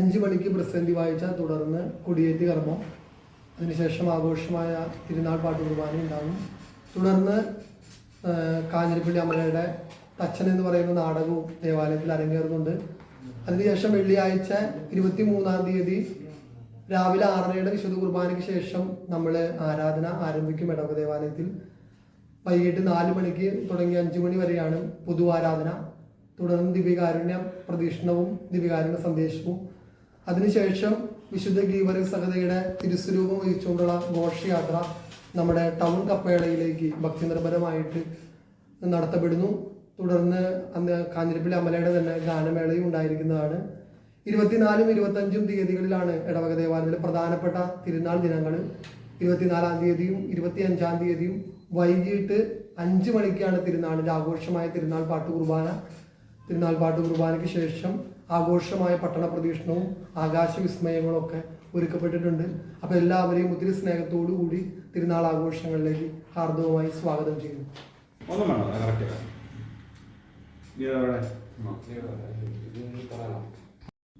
അഞ്ച് മണിക്ക് പ്രസിഡന്റ് വായിച്ച തുടർന്ന് കൊടിയേറ്റ് കർമ്മം. അതിനുശേഷം ആഘോഷമായ തിരുനാൾ പാട്ട് കുർബാന ഉണ്ടാകും. തുടർന്ന് കാഞ്ഞിരപ്പള്ളി അമ്മയുടെ തച്ചൻ എന്ന് പറയുന്ന നാടകവും ദേവാലയത്തിൽ അരങ്ങേറുന്നുണ്ട്. അതിനുശേഷം വെള്ളിയാഴ്ച ഇരുപത്തി മൂന്നാം തീയതി രാവിലെ ആറരയുടെ വിശുദ്ധ കുർബാനയ്ക്ക് ശേഷം നമ്മൾ ആരാധന ആരംഭിക്കും ഇടവ ദേവാലയത്തിൽ. വൈകിട്ട് നാല് മണിക്ക് തുടങ്ങി അഞ്ചു മണി വരെയാണ് പൊതു ആരാധന തുടർന്ന് ദിവ്യകാരുണ്യ പ്രദക്ഷിണവും ദിവ്യകാരുണ്യ സന്ദേശവും അതിനുശേഷം വിശുദ്ധ ഗീവര സഹതയുടെ തിരുസ്വരൂപം വഹിച്ചുകൊണ്ടുള്ള ഘോഷയാത്ര നമ്മുടെ ടൗൺ കപ്പേളയിലേക്ക് ഭക്തി നിർഭരമായിട്ട് നടത്തപ്പെടുന്നു. തുടർന്ന് അന്ന് കാഞ്ഞിരപ്പള്ളി അമലയുടെ തന്നെ ഗാനമേളയും ഉണ്ടായിരിക്കുന്നതാണ്. ഇരുപത്തിനാലും ഇരുപത്തഞ്ചും തീയതികളിലാണ് ഇടവക ദേവാലയത്തിലെ പ്രധാനപ്പെട്ട തിരുനാൾ ദിനങ്ങൾ. ഇരുപത്തിനാലാം തീയതിയും ഇരുപത്തി അഞ്ചാം തീയതിയും വൈകിട്ട് അഞ്ച് മണിക്കാണ് തിരുനാളിന്റെ ആഘോഷമായ തിരുനാൾ പാട്ട് കുർബാന തിരുനാൾ പാട്ട് കുർബാനയ്ക്ക് ശേഷം ആഘോഷമായ പട്ടണ പ്രദീക്ഷണവും ആകാശ വിസ്മയങ്ങളും ഒക്കെ ഒരുക്കപ്പെട്ടിട്ടുണ്ട്. അപ്പോൾ എല്ലാവരെയും ഒത്തിരി സ്നേഹത്തോടു കൂടി തിരുനാൾ ആഘോഷങ്ങളിലേക്ക് ഹാർദവുമായി സ്വാഗതം ചെയ്യുന്നു. ഒന്നും വേണം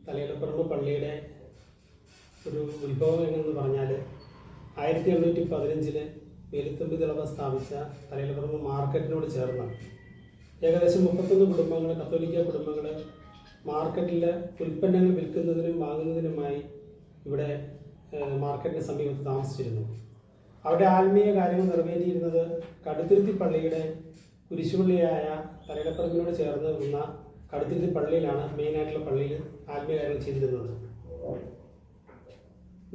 തലയിലപ്പറമ്പ് പള്ളിയുടെ ഒരു ഉത്ഭവം എന്നു പറഞ്ഞാൽ ആയിരത്തി എണ്ണൂറ്റി പതിനഞ്ചിൽ വേലുത്തമ്പി തിളവ സ്ഥാപിച്ച തലയിലപ്പറമ്പ് മാർക്കറ്റിനോട് ചേർന്നാണ്. ഏകദേശം മുപ്പത്തൊന്ന് കുടുംബങ്ങൾ കത്തോലിക്ക കുടുംബങ്ങൾ മാർക്കറ്റിൽ ഉൽപ്പന്നങ്ങൾ വിൽക്കുന്നതിനും വാങ്ങുന്നതിനുമായി ഇവിടെ മാർക്കറ്റിന് സമീപത്ത് താമസിച്ചിരുന്നു. അവിടെ ആത്മീയ കാര്യങ്ങൾ നിറവേറ്റിയിരുന്നത് കടുത്തുരുത്തി പള്ളിയുടെ കുരിശുപള്ളിയായ തലയിടപ്പറമ്പിനോട് ചേർന്ന് നിന്ന കടുത്തുരുത്തി പള്ളിയിലാണ് മെയിനായിട്ടുള്ള പള്ളിയിൽ ആത്മീയ കാര്യങ്ങൾ ചെയ്തിരുന്നത്.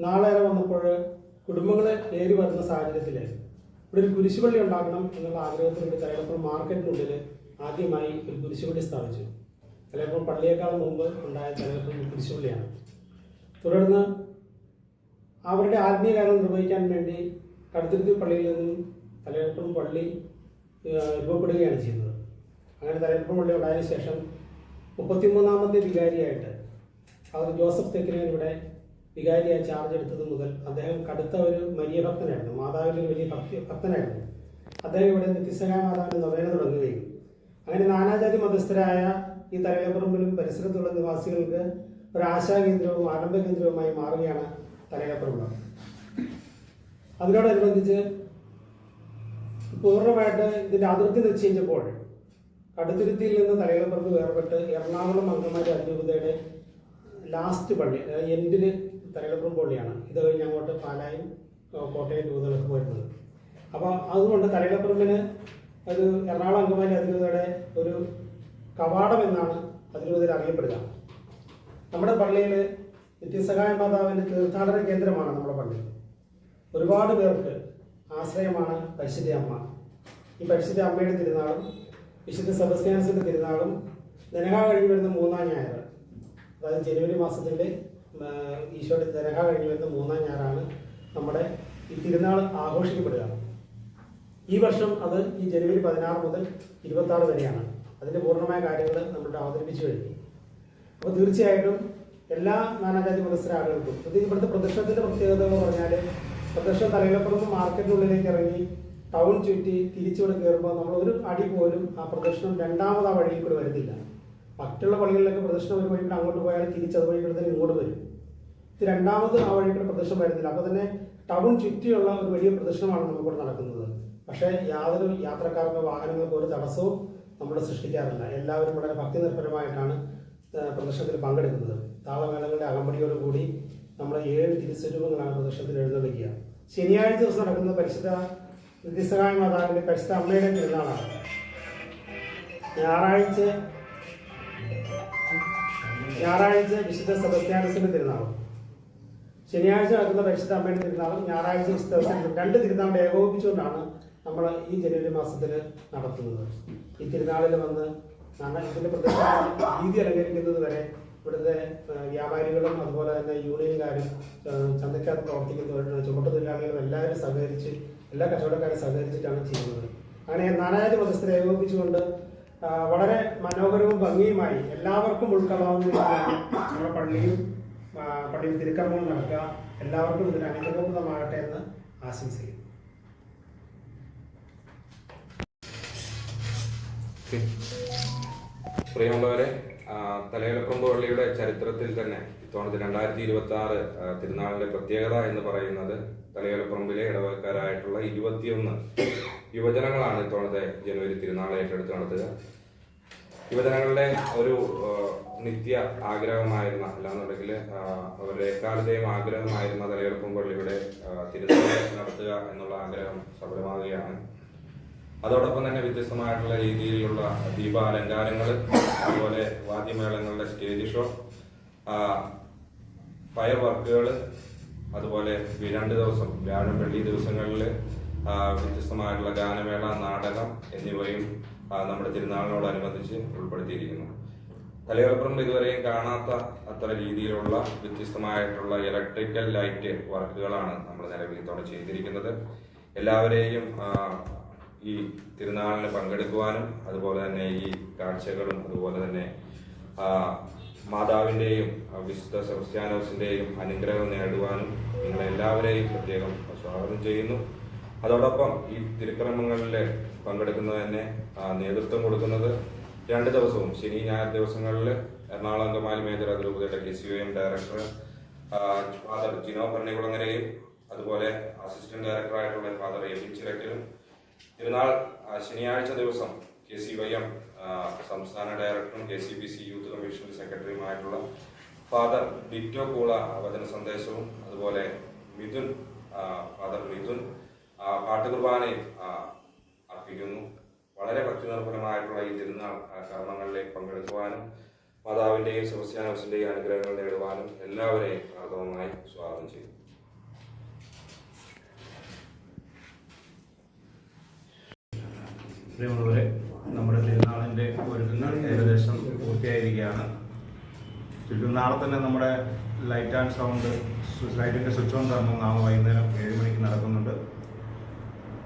നാളേറെ വന്നപ്പോൾ കുടുംബങ്ങൾ ഏറി വരുന്ന സാഹചര്യത്തിൽ ഇവിടെ ഒരു കുരിശുപള്ളി ഉണ്ടാക്കണം എന്നുള്ള ആഗ്രഹത്തിലൂടെ തലയിടപ്പുറം മാർക്കറ്റിനുള്ളിൽ ആദ്യമായി ഒരു കുരിശുപള്ളി സ്ഥാപിച്ചു. തലയിലപ്പുറം പള്ളിയേക്കാൾ മുമ്പ് ഉണ്ടായ തലയിലപ്പുറം കുരിശുപള്ളിയാണ് തുടർന്ന് അവരുടെ ആത്മീയ കാര്യങ്ങൾ നിർവഹിക്കാൻ വേണ്ടി കടുത്തിരുത്തി പള്ളിയിൽ നിന്നും തലയിലപ്പുറം പള്ളി രൂപപ്പെടുകയാണ് ചെയ്യുന്നത്. അങ്ങനെ തലയിലപ്പുറം പള്ളി ഉണ്ടായതിനു ശേഷം മുപ്പത്തിമൂന്നാമത്തെ വികാരിയായിട്ട് അവർ ജോസഫ് തെക്കിനൻ ഇവിടെ വികാരിയായി ചാർജ് എടുത്തത് മുതൽ അദ്ദേഹം കടുത്ത ഒരു വലിയ ഭക്തനായിരുന്നു. മാതാവിന്റെ ഒരു വലിയ ഭക്തി ഭക്തനായിരുന്നു. അദ്ദേഹം ഇവിടെ നിത്യസഹായ മാതാവിന്റെ നൊവേന തുടങ്ങുകയും അങ്ങനെ നാനാജാതി മതസ്ഥരായ ഈ തലയിലപ്പുറമ്പിലും പരിസരത്തുള്ള നിവാസികൾക്ക് ഒരു ആശാകേന്ദ്രവും ആരംഭ കേന്ദ്രവുമായി മാറുകയാണ് തലയിലപ്പുറമ്പ് അതിനോടനുബന്ധിച്ച് പൂർണമായിട്ട് ഇതിന്റെ അതിർത്തി നിശ്ചയിച്ചപ്പോൾ കടുത്തുരുത്തിയിൽ നിന്ന് തലയിലപ്പുറത്ത് വേർപെട്ട് എറണാകുളം അങ്കമാലി അതിരൂപതയുടെ ലാസ്റ്റ് പള്ളി എൻഡിന് തലയിലപ്പുറം പള്ളിയാണ്. ഇത് കഴിഞ്ഞ് അങ്ങോട്ട് പാലായും കോട്ടയം രൂപതകളൊക്കെ വരുന്നത് അപ്പോൾ അതുകൊണ്ട് തലയിലപ്പുറമ്പിന് ഒരു എറണാകുളം അങ്കമാലി അതിരൂപതയുടെ ഒരു കവാടം എന്നാണ് അതിരൂപതയിൽ അറിയപ്പെടുക. നമ്മുടെ പള്ളിയിൽ നിത്യസഹായ മാതാവിന്റെ തീർത്ഥാടന കേന്ദ്രമാണ് നമ്മുടെ പള്ളി. ഒരുപാട് പേർക്ക് ആശ്രയമാണ് പരിശുദ്ധ അമ്മ. ഈ പരിശുദ്ധ അമ്മയുടെ തിരുനാളും വിശുദ്ധ സെബസ്ത്യാൻസിന്റെ തിരുനാളും ദനഹ കഴിഞ്ഞ് വരുന്ന മൂന്നാം ഞായർ. അതായത് ജനുവരി മാസത്തിന്റെ ഈശോയുടെ ദനഹ കഴിഞ്ഞ് വരുന്ന മൂന്നാം ഞായറാണ് നമ്മുടെ ഈ തിരുനാൾ ആഘോഷിക്കപ്പെടുക. ഈ വർഷം അത് ഈ ജനുവരി പതിനാറ് മുതൽ ഇരുപത്തി വരെയാണ്. അതിന്റെ പൂർണമായ കാര്യങ്ങൾ നമ്മളിവിടെ അവതരിപ്പിച്ചു കഴിഞ്ഞു. അപ്പോൾ തീർച്ചയായിട്ടും എല്ലാ നാനാജാതി മതസ്ഥര ആളുകൾക്കും പ്രത്യേകിച്ച് ഇവിടുത്തെ പ്രദർശനത്തിന്റെ പ്രത്യേകത എന്ന് പറഞ്ഞാൽ പ്രദർശനം തലയിലപ്പുറത്ത് മാർക്കറ്റിനുള്ളിലേക്ക് ഇറങ്ങി ടൗൺ ചുറ്റി തിരിച്ചുകൂടെ കയറുമ്പോൾ നമ്മൾ ഒരു അടി പോലും ആ പ്രദർശനം രണ്ടാമത് ആ വഴിയിൽ കൂടെ വരുന്നില്ല. മറ്റുള്ള പള്ളികളിലൊക്കെ പ്രദർശനം ഒരു വഴി കൂടെ അങ്ങോട്ട് പോയാൽ തിരിച്ച് അത് വഴി കൂടെ തന്നെ ഇങ്ങോട്ട് വരും. ഇത് രണ്ടാമത് ആ വഴി കൂടെ പ്രദർശനം വരുന്നില്ല. അപ്പോൾ തന്നെ ടൗൺ ചുറ്റിയുള്ള ഒരു വലിയ പ്രദർശനമാണ് നമുക്കിവിടെ നടക്കുന്നത്. പക്ഷേ യാതൊരു യാത്രക്കാർക്കോ വാഹനങ്ങൾക്കോ ഒരു തടസ്സവും നമ്മൾ സൃഷ്ടിക്കാറില്ല. എല്ലാവരും വളരെ ഭക്തിനിർഭരമായിട്ടാണ് പ്രദർശനത്തിൽ പങ്കെടുക്കുന്നത്. താളമേളങ്ങളുടെ അകമ്പടിയോടുകൂടി നമ്മൾ ഏഴ് തിരുസ്വരൂപങ്ങളാണ് പ്രദർശനത്തിൽ എഴുന്നള്ളിക്കുക. ശനിയാഴ്ച ദിവസം നടക്കുന്ന പരിശുദ്ധ നിത്യസഹായ മാതാവിന്റെ പരിശുദ്ധ അമ്മയുടെ തിരുനാളാണ്. ഞായറാഴ്ച ഞായറാഴ്ച വിശുദ്ധ സെബസ്ത്യാനസിന്റെ തിരുനാളും. ശനിയാഴ്ച നടക്കുന്ന പരിശുദ്ധ അമ്മയുടെ തിരുനാളും ഞായറാഴ്ച വിശുദ്ധ രണ്ട് തിരുനാളും ഏകോപിപ്പിച്ചുകൊണ്ടാണ് നമ്മൾ ഈ ജനുവരി മാസത്തിൽ നടത്തുന്നത്. ഈ തിരുനാളിൽ വന്ന് ഇതിന്റെ പ്രദർശന രീതി അലങ്കരിക്കുന്നത് വരെ ഇവിടുത്തെ വ്യാപാരികളും അതുപോലെ തന്നെ യൂണിയൻകാരും ഏഹ്, പ്രവർത്തിക്കുന്നവരുടെ ചുമട്ട് തൊഴിലാളികളും എല്ലാവരും സഹകരിച്ച് എല്ലാ കച്ചവടക്കാരും സഹകരിച്ചിട്ടാണ് ചെയ്യുന്നത്. അങ്ങനെ നാനാജാതി മതസ്ഥരെ ഏകോപിപ്പിച്ചുകൊണ്ട് വളരെ മനോഹരവും ഭംഗിയുമായി എല്ലാവർക്കും ഉൾക്കൊള്ളാവുന്ന നമ്മുടെ പള്ളിയും പള്ളിയിൽ തിരുക്കർമ്മങ്ങൾ നടക്കുക. എല്ലാവർക്കും ഇതിന് അനുഗ്രഹപ്രദമാകട്ടെ എന്ന് ആശംസിക്കുന്നു. പ്രിയമുള്ളവരെ ആ, തലയിലപ്പറമ്പ് പള്ളിയുടെ ചരിത്രത്തിൽ തന്നെ ഇത്തവണത്തെ രണ്ടായിരത്തി ഇരുപത്തി ആറ് തിരുനാളിന്റെ പ്രത്യേകത എന്ന് പറയുന്നത് തലയിലപ്പറമ്പിലെ ഇടവക്കാരായിട്ടുള്ള ഇരുപത്തിയൊന്ന് യുവജനങ്ങളാണ് ഇത്തവണത്തെ ജനുവരി തിരുനാൾ ഏറ്റെടുത്ത് നടത്തുക. യുവജനങ്ങളുടെ ഒരു നിത്യ ആഗ്രഹമായിരുന്ന അല്ലാന്നുണ്ടെങ്കിൽ അവരുടെ എക്കാലത്തെയും ആഗ്രഹമായിരുന്ന തലയെളുപ്പം പള്ളിയുടെ തിരുനാൾ നടത്തുക എന്നുള്ള ആഗ്രഹം സഫലമാവുകയാണ്. അതോടൊപ്പം തന്നെ വ്യത്യസ്തമായിട്ടുള്ള രീതിയിലുള്ള ദീപാലങ്കാരങ്ങൾ അതുപോലെ വാദ്യമേളങ്ങളുടെ സ്റ്റേജ് ഷോ ഫയർ വർക്കുകൾ അതുപോലെ രണ്ട് ദിവസം വ്യാഴം വെള്ളി ദിവസങ്ങളിൽ വ്യത്യസ്തമായിട്ടുള്ള ഗാനമേള നാടകം എന്നിവയും നമ്മുടെ തിരുനാളിനോടനുബന്ധിച്ച് ഉൾപ്പെടുത്തിയിരിക്കുന്നു. തലയോലപ്പുറം ഇതുവരെയും കാണാത്ത അത്ര രീതിയിലുള്ള വ്യത്യസ്തമായിട്ടുള്ള ഇലക്ട്രിക്കൽ ലൈറ്റ് വർക്കുകളാണ് നമ്മൾ നിലവിൽ ഇതോടെ ചെയ്തിരിക്കുന്നത്. എല്ലാവരെയും ഈ തിരുനാളിന് പങ്കെടുക്കുവാനും അതുപോലെ തന്നെ ഈ കാഴ്ചകളും അതുപോലെ തന്നെ മാതാവിന്റെയും വിശുദ്ധ സെബസ്ത്യാനോസിന്റെയും അനുഗ്രഹം നേടുവാനും നിങ്ങളെല്ലാവരെയും പ്രത്യേകം സ്വാഗതം ചെയ്യുന്നു. അതോടൊപ്പം ഈ തിരുക്രമങ്ങളിൽ പങ്കെടുക്കുന്നത് തന്നെ നേതൃത്വം കൊടുക്കുന്നത് രണ്ട് ദിവസവും ശനി ഞായർ ദിവസങ്ങളിൽ എറണാകുളം അങ്കമാലി മേജർ അതിരൂപതയുടെ K C M director father Jino ഭരണികുളങ്ങരയും അതുപോലെ അസിസ്റ്റന്റ് ഡയറക്ടറായിട്ടുള്ള ഫാദർ എ പി ചിറക്കലും തിരുനാൾ ശനിയാഴ്ച ദിവസം കെ സി വൈ എം സംസ്ഥാന ഡയറക്ടറും K C B C youth commission സെക്രട്ടറിയുമായിട്ടുള്ള father Bitto Koola വചന സന്ദേശവും അതുപോലെ മിഥുൻ ഫാദർ മിഥുൻ പാട്ടുകുർബാനയും അർപ്പിക്കുന്നു. വളരെ ഭക്തി നിർഭരമായിട്ടുള്ള ഈ തിരുനാൾ കർമ്മങ്ങളിലേക്ക് പങ്കെടുക്കുവാനും മാതാവിന്റെയും സെബസ്ത്യാനോസിന്റെയും അനുഗ്രഹങ്ങൾ നേടുവാനും എല്ലാവരെയും ആർദ്രമായി സ്വാഗതം ചെയ്യുന്നു. പ്രിയമുള്ളവരെ നമ്മുടെ തിരുനാളിന്റെ ഒരുക്കങ്ങൾ ഏകദേശം പൂർത്തിയായിരിക്കുകയാണ്. നാളെ തന്നെ നമ്മുടെ ലൈറ്റ് ആൻഡ് സൗണ്ട് ലൈറ്റിന്റെ സ്വിച്ച് ഓൺ കാരണം നാളെ വൈകുന്നേരം ഏഴ് മണിക്ക് നടക്കുന്നുണ്ട്.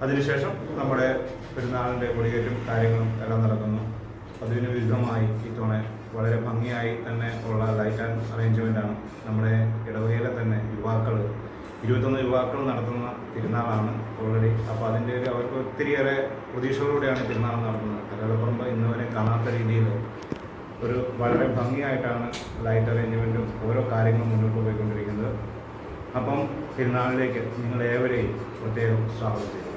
അതിനുശേഷം നമ്മുടെ പെരുന്നാളിന്റെ കൊടിയേറ്റും കാര്യങ്ങളും എല്ലാം നടക്കുന്നു. അതിന് വിരുദ്ധമായി ഇത്തവണ വളരെ ഭംഗിയായി തന്നെ ഉള്ള ലൈറ്റ് ആൻഡ് അറേഞ്ച്മെന്റാണ് നമ്മുടെ ഇടവകയിലെ തന്നെ യുവാക്കൾ ഇരുപത്തൊന്ന് യുവാക്കൾ നടത്തുന്ന തിരുനാളാണ് ഓൾറെഡി അപ്പോൾ അതിന്റെ ഒരു അവർക്ക് ഒത്തിരിയേറെ പ്രതീക്ഷകളോടെയാണ് തിരുനാൾ നടത്തുന്നത്. കലകളപ്പുറമ്പ് ഇന്ന് വരെ കാണാത്ത രീതിയിൽ ഒരു വളരെ ഭംഗിയായിട്ടാണ് ലൈറ്റ് അറേഞ്ച്മെന്റും ഓരോ കാര്യങ്ങളും മുന്നോട്ട് പോയിക്കൊണ്ടിരിക്കുന്നത്. അപ്പം തിരുനാളിലേക്ക് നിങ്ങളേവരെയും പ്രത്യേകം സ്വാഗതം ചെയ്യുന്നു.